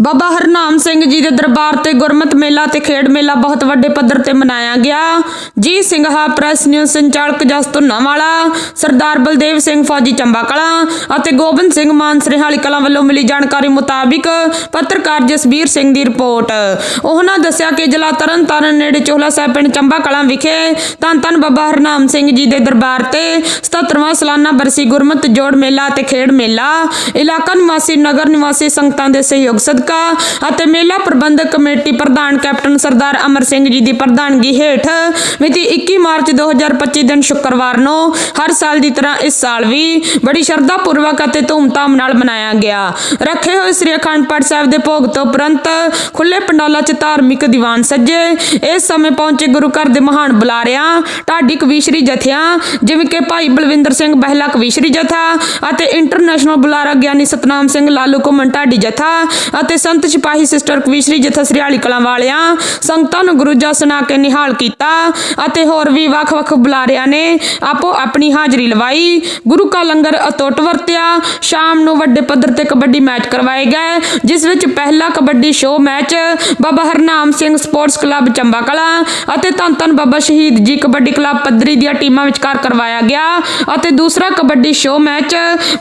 ਬਾਬਾ ਹਰਨਾਮ ਸਿੰਘ ਜੀ ਦੇ ਦਰਬਾਰ ਤੇ ਗੁਰਮਤ ਮੇਲਾ ਤੇ ਖੇਡ ਮੇਲਾ ਬਹੁਤ ਵੱਡੇ ਪੱਧਰ ਤੇ ਮਨਾਇਆ ਗਿਆ। ਜੀ ਸਿੰਘਾ ਪ੍ਰੈਸ ਨਿਊਜ਼ ਸੰਚਾਲਕ ਜਸ ਧੁੰਨਾਵਾਲਾ, ਸਰਦਾਰ ਬਲਦੇਵ ਸਿੰਘ ਫੌਜੀ ਚੰਬਾ ਕਲਾਂ ਅਤੇ ਗੋਬਿੰਦ ਸਿੰਘ ਮਾਨ ਸਰਹਾਲੀ ਕਲਾਂ ਵੱਲੋਂ ਮਿਲੀ ਜਾਣਕਾਰੀ ਮੁਤਾਬਿਕ ਪੱਤਰਕਾਰ ਜਸਬੀਰ ਸਿੰਘ ਦੀ ਰਿਪੋਰਟ। ਉਹਨਾਂ ਦੱਸਿਆ ਕਿ ਜ਼ਿਲ੍ਹਾ ਤਰਨਤਾਰਨ ਨੇੜੇ ਚੋਹਲਾ ਸਾਹਿਬ ਪਿੰਡ ਚੰਬਾ ਕਲਾਂ ਵਿਖੇ ਧੰਨ ਧੰਨ ਬਾਬਾ ਹਰਨਾਮ ਸਿੰਘ ਜੀ ਦੇ ਦਰਬਾਰ ਤੇ 77ਵਾਂ ਸਾਲਾਨਾ ਬਰਸੀ ਗੁਰਮਤ ਜੋੜ ਮੇਲਾ ਤੇ ਖੇਡ ਮੇਲਾ, ਇਲਾਕਾ ਨਿਵਾਸੀ ਨਗਰ ਨਿਵਾਸੀ ਸੰਗਤਾਂ ਦੇ ਸਹਿਯੋਗ ਸਦਕਾ ਅਤੇ ਮੇਲਾ ਪ੍ਰਬੰਧਕ ਕਮੇਟੀ ਪ੍ਰਧਾਨ ਕੈਪਟਨ ਸਰਦਾਰ ਅਮਰ ਸਿੰਘ ਜੀ ਦੀ ਪ੍ਰਧਾਨਗੀ ਹੇਠ ਮਿਤੀ 21 ਮਾਰਚ 2025 ਦਿਨ ਸ਼ੁੱਕਰਵਾਰ ਨੂੰ ਹਰ ਸਾਲ ਦੀ ਤਰ੍ਹਾਂ ਇਸ ਸਾਲ ਵੀ ਬੜੀ ਸ਼ਰਧਾ ਪੂਰਵਕ ਅਤੇ ਧੂਮਧਾਮ ਨਾਲ ਮਨਾਇਆ ਗਿਆ। ਰੱਖੇ ਹੋਏ ਸ੍ਰੀ ਅਖੰਡ ਪਾਠ ਸਾਹਿਬ ਦੇ ਭੋਗ ਤੋਂ ਉਪਰੰਤ ਖੁੱਲੇ ਪੰਡਾਲਾਂ 'ਚ ਧਾਰਮਿਕ ਦੀਵਾਨ ਸੱਜੇ, ਇਸ ਸਮੇਂ ਪਹੁੰਚੇ ਗੁਰੂ ਘਰ ਦੇ ਮਹਾਨ ਬੁਲਾਰਿਆਂ, ਢਾਡੀ ਕਵੀਸ਼ਰੀ ਜਥਿਆਂ, ਜਿਵੇਂ ਕਿ ਭਾਈ ਬਲਵਿੰਦਰ ਸਿੰਘ ਬਹਿਲਾ ਕਵੀਸ਼ਰੀ ਜਥਾ ਅਤੇ ਇੰਟਰਨੈਸ਼ਨਲ ਬੁਲਾਰਾ ਗਿਆਨੀ ਸਤਨਾਮ ਸਿੰਘ ਲਾਲੂ ਘੁੰਮਣ ਢਾਡੀ ਜਥਾ ਅਤੇ ਸੰਤ ਸਿਪਾਹੀ ਸਿਸਟਰ ਕਵੀਸ਼ਰੀ ਜਥਾ ਸ੍ਰੀਆਲੀ ਕਲਾਂ ਵਾਲਿਆਂ, ਸੰਗਤਾਂ ਨੂੰ ਗੁਰੂ ਜਸ ਸੁਣਾ ਕੇ ਨਿਹਾਲ ਕੀਤਾ ਅਤੇ ਹੋਰ ਵੀ ਵੱਖ-ਵੱਖ ਬੁਲਾਰਿਆਂ ਨੇ ਆਪੋ ਆਪਣੀ ਹਾਜ਼ਰੀ ਲਵਾਈ। ਗੁਰੂ ਕਾ ਲੰਗਰ ਅਤੁੱਟ ਵਰਤਿਆ। ਸ਼ਾਮ ਨੂੰ ਵੱਡੇ ਪੱਧਰ ਤੇ ਕਬੱਡੀ ਮੈਚ ਕਰਵਾਏ ਗਏ, ਜਿਸ ਵਿੱਚ ਪਹਿਲਾ kabaddi show match Baba Harnam Singh sports club Chamba Kalan ਅਤੇ ਧੰਨ ਧੰਨ ਬਾਬਾ ਸ਼ਹੀਦ ਜੀ ਕਬੱਡੀ ਕਲੱਬ ਪੱਧਰੀ ਦੀਆਂ ਟੀਮਾਂ ਵਿਚਕਾਰ ਕਰਵਾਇਆ ਗਿਆ ਅਤੇ ਦੂਸਰਾ ਕਬੱਡੀ ਸ਼ੋਅ ਮੈਚ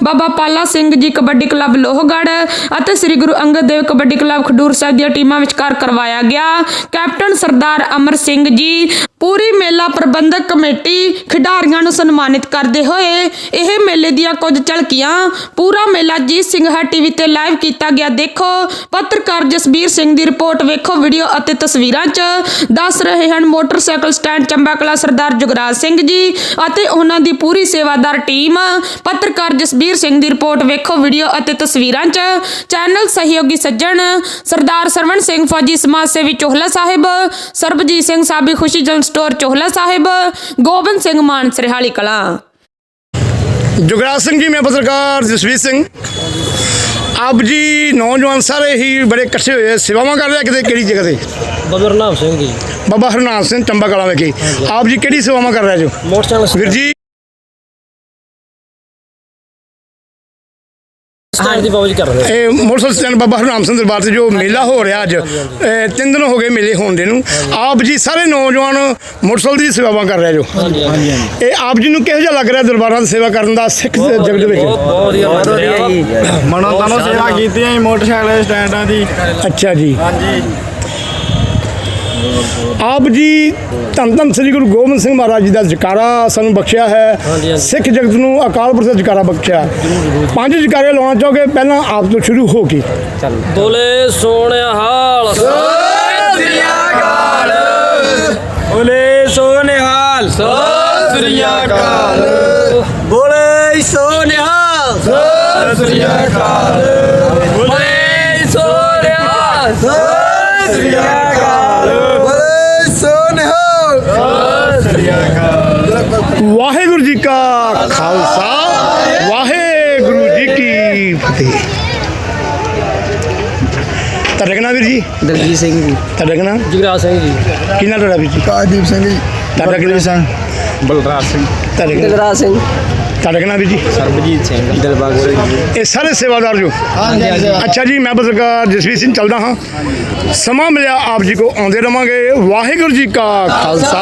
ਬਾਬਾ ਪਾਲਾ ਸਿੰਘ ਜੀ ਕਬੱਡੀ ਕਲੱਬ ਲੋਹਗੜ੍ਹ ਅਤੇ ਸ੍ਰੀ ਗੁਰੂ ਅੰਗਦ ਦੇਵ ਕਬੱਡੀ ਕਲੱਬ ਖਡੂਰ ਸਾਹਿਬ ਦੀਆਂ ਟੀਮਾਂ ਵਿਚਕਾਰ ਕਰਵਾਇਆ ਗਿਆ। ਕੈਪਟਨ ਸਰਦਾਰ ਅਮਰ ਸਿੰਘ ਜੀ ਪੂਰੀ ਮੇਲਾ ਪ੍ਰਬੰਧਕ ਕਮੇਟੀ ਖਿਡਾਰੀਆਂ ਨੂੰ ਸਨਮਾਨਿਤ ਕਰਦੇ ਹੋਏ ਇਹ ਮੇਲੇ ਦੀਆਂ ਕੁਝ ਝਲਕੀਆਂ। ਪੂਰਾ ਮੇਲਾ ਜੀਤ ਸਿੰਘਾ ਟੀਵੀ ਤੇ ਲਾਈਵ ਕੀਤਾ ਗਿਆ। ਦੇਖੋ, ਪੱਤਰਕਾਰ ਜਸਬੀਰ ਸਿੰਘ ਦੀ ਰਿਪੋਰਟ ਵੇਖੋ, ਵੀਡੀਓ ਅਤੇ ਤਸਵੀਰਾਂ 'ਚ ਦੱਸ ਰਹੇ ਹਨ, ਮੋਟਰਸਾਈਕਲ ਸਟੈਂਡ ਚੰਬਾ ਕਲਾ ਸਰਦਾਰ ਜੁਗਰਾਜ ਸਿੰਘ ਜੀ ਅਤੇ ਉਹਨਾਂ ਦੀ ਪੂਰੀ ਸੇਵਾਦਾਰ ਟੀਮ। ਪੱਤਰਕਾਰ ਜਸਬੀਰ ਸਿੰਘ ਦੀ ਰਿਪੋਰਟ ਵੇਖੋ, ਵੀਡੀਓ ਅਤੇ ਤਸਵੀਰਾਂ 'ਚ। ਚੈਨਲ ਸਹਿਯੋਗੀ ਸੱਜਣ ਸਰਦਾਰ ਸਰਵਣ ਸਿੰਘ ਫੌਜੀ ਸਮਾਜ ਸੇਵੀ ਚੋਹਲਾ ਸਾਹਿਬ, ਸਰਬਜੀਤ ਸਿੰਘ ਸਾਬੀ ਖੁਸ਼ੀ ਜਨ ਸਟੋਰ ਚੋਹਲਾ ਸਾਹਿਬ ਗੋਬਿੰਦ ਸਿੰਘ ਮਾਨ ਸਰਹਾਲੀ ਕਲਾਂ ਜੁਗਰਾਜ ਸਿੰਘ ਜੀ ਮੈਂ ਪੱਤਰਕਾਰ ਜਸਵੀਰ ਸਿੰਘ। ਆਪ ਜੀ ਨੌਜਵਾਨ ਸਾਰੇ ਹੀ ਬੜੇ ਇਕੱਠੇ ਹੋਏ ਸੇਵਾਵਾਂ ਕਰ ਰਹੇ ਕਿਤੇ ਕਿਹੜੀ ਜਗ੍ਹਾ ਤੇ? ਬਦਰ ਨਾਮ ਸਿੰਘ ਜੀ। ਬਾਬਾ ਹਰਨਾਮ ਸਿੰਘ ਚੰਬਾ ਕਲਾਂ ਵਿਖੇ। ਆਪ ਜੀ ਕਿਹੜੀ ਸੇਵਾਵਾਂ ਕਰ ਰਹੇ ਜੋ? ਮੋਟਰਸਾਈਕਲ ਵੀਰ ਜੀ ਸਟੈਂਡ ਦੀ ਬਾਬੂ ਜੀ ਕਰ ਰਹੇ ਇਹ ਮੋਟਰਸਾਈਕਲ ਸਟੈਂਡ ਬਾਬਾ ਹਰਨਾਮ ਸਿੰਘ ਦਰਬਾਰ ਤੇ ਜੋ ਮੇਲਾ ਹੋ ਰਿਹਾ ਅੱਜ ਇਹ ਤਿੰਨ ਦਿਨ ਹੋ ਗਏ ਮੇਲੇ ਹੋਣ ਦੇ ਨੂੰ। ਆਪ ਜੀ ਸਾਰੇ ਨੌਜਵਾਨ ਮੋਟਰਸਾਈਕਲ ਦੀ ਸੇਵਾਵਾਂ ਕਰ ਰਹੇ ਜੋ ਇਹ ਆਪ ਜੀ ਨੂੰ ਕਿਹੋ ਜਿਹਾ ਲੱਗ ਰਿਹਾ ਦਰਬਾਰਾਂ ਦੀ ਸੇਵਾ ਕਰਨ ਦਾ ਸਿੱਖ ਜਗਤ ਵਿੱਚ? ਬਹੁਤ ਵਧੀਆ ਬਹੁਤ ਵਧੀਆ ਮਨੋਂ ਤਾਨੋਂ ਸੇਵਾ ਕੀਤੀ ਹੈ ਮੋਟਰਸਾਈਕਲ ਸਟੈਂਡਾਂ ਦੀ। ਅੱਛਾ ਜੀ। ਹਾਂਜੀ। ਆਪ ਜੀ ਧੰਨ ਧੰਨ ਸ੍ਰੀ ਗੁਰੂ ਗੋਬਿੰਦ ਸਿੰਘ ਮਹਾਰਾਜ ਜੀ ਦਾ ਜਕਾਰਾ ਸਾਨੂੰ ਬਖਸ਼ਿਆ ਹੈ। ਸਿੱਖ ਜਗਤ ਨੂੰ ਅਕਾਲ ਪੁਰਖ ਦਾ ਜਕਾਰਾ ਬਖਸ਼ਿਆ। ਪੰਜ ਜਕਾਰੇ ਲਾਉਣਾ ਚਾਹੋਗੇ ਪਹਿਲਾਂ ਆਪ ਤੋਂ ਸ਼ੁਰੂ ਹੋ ਕੇ। ਬੋਲੇ ਸੋਹਣਿਆ ਹਾਲ। ਬੋਲੇ ਸੋਨਿਹਾਲ ਸਤਿ ਸ੍ਰੀ ਅਕਾਲ ਬੋਲੇ ਸੋਨਿਹਾਲ ਸਤਿ ਸ੍ਰੀ ਅਕਾਲ ਬੋਲੇ ਸੋਨਿਹਾਲ ਸਤਿ ਸ੍ਰੀ ਅਕਾਲ ਬੋਲੇ ਸੋਨਿਹਾਲ ਸਤਿ ਸ੍ਰੀ ਅਕਾਲ ਵਾਹਿਗੁਰੂ ਜੀ ਕਾ ਖਾਲਸਾ ਵਾਹਿਗੁਰੂ ਜੀ ਕੀ ਫਤਿਹ ਤੁਹਾਡਾ ਕਿਹਨਾਂ ਵੀਰ ਜੀ ਦਲਜੀਤ ਸਿੰਘ ਜੀ ਤੁਹਾਡਾ ਕਿਹਨਾਂ ਜਗਰਾਜ ਸਿੰਘ ਜੀ ਕਿਹਨਾਂ ਤੁਹਾਡਾ ਵੀਰ ਜੀ ਕਾਦੀਪ ਸਿੰਘ ਜੀ ਤੁਹਾਡਾ ਕਿਹਨਾਂ ਸਿੰਘ ਬਲਰਾਜ ਸਿੰਘ ਤੁਹਾਡਾ ਕਿਹਨਾਂ ਦਲਰਾਜ ਸਿੰਘ ਤੁਹਾਡਾ ਕਿਹਨਾਂ ਵੀਰ ਜੀ ਸਰਬਜੀਤ ਸਿੰਘ ਦਿਲਬਾਗ ਸਿੰਘ ਇਹ ਸਾਰੇ ਸੇਵਾਦਾਰ ਜੋ ਹਾਂਜੀ ਹਾਂਜੀ ਅੱਛਾ ਜੀ ਮੈਂ ਪੱਤਰਕਾਰ ਜਸਵੀਰ ਸਿੰਘ ਚੱਲਦਾ ਹਾਂ ਸਮਾਂ ਮਿਲਿਆ ਆਪ ਜੀ ਕੋ ਆਉਂਦੇ ਰਵਾਂਗੇ ਵਾਹਿਗੁਰੂ ਜੀ ਕਾ ਖਾਲਸਾ